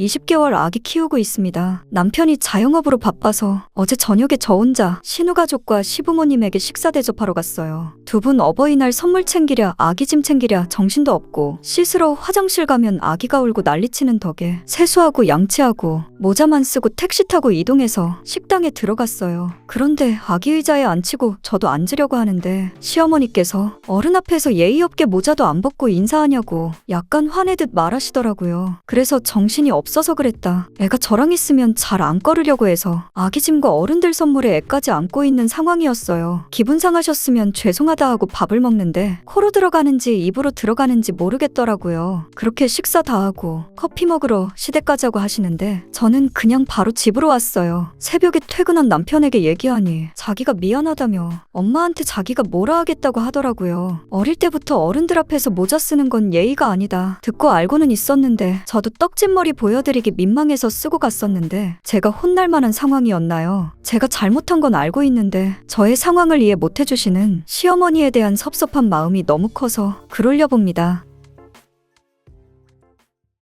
20개월 아기 키우고 있습니다. 남편이 자영업으로 바빠서 어제 저녁에 저 혼자 신우가족과 시부모님에게 식사 대접하러 갔어요. 두 분 어버이날 선물 챙기랴 아기 짐 챙기랴 정신도 없고 씻으러 화장실 가면 아기가 울고 난리치는 덕에 세수하고 양치하고 모자만 쓰고 택시 타고 이동해서 식당에 들어갔어요. 그런데 아기 의자에 앉히고 저도 앉으려고 하는데 시어머니께서 어른 앞에서 예의 없게 모자도 안 벗고 인사하냐고 약간 화내듯 말하시더라고요. 그래서 정신이 없 어서 그랬다. 애가 저랑 있으면 잘 안 꺼르려고 해서 아기 짐과 어른들 선물에 애까지 안고 있는 상황이었어요. 기분 상하셨으면 죄송하다 하고 밥을 먹는데 코로 들어가는지 입으로 들어가는지 모르겠더라고요. 그렇게 식사 다 하고 커피 먹으러 시댁 가자고 하시는데 저는 그냥 바로 집으로 왔어요. 새벽에 퇴근한 남편에게 얘기하니 자기가 미안하다며 엄마한테 자기가 뭐라 하겠다고 하더라고요. 어릴 때부터 어른들 앞에서 모자 쓰는 건 예의가 아니다. 듣고 알고는 있었는데 저도 떡진 머리 보여 드리기 민망해서 쓰고 갔었는데 제가 혼날 만한 상황이었나요? 제가 잘못한 건 알고 있는데 저의 상황을 이해 못 해주시는 시어머니에 대한 섭섭한 마음이 너무 커서 글 올려봅니다.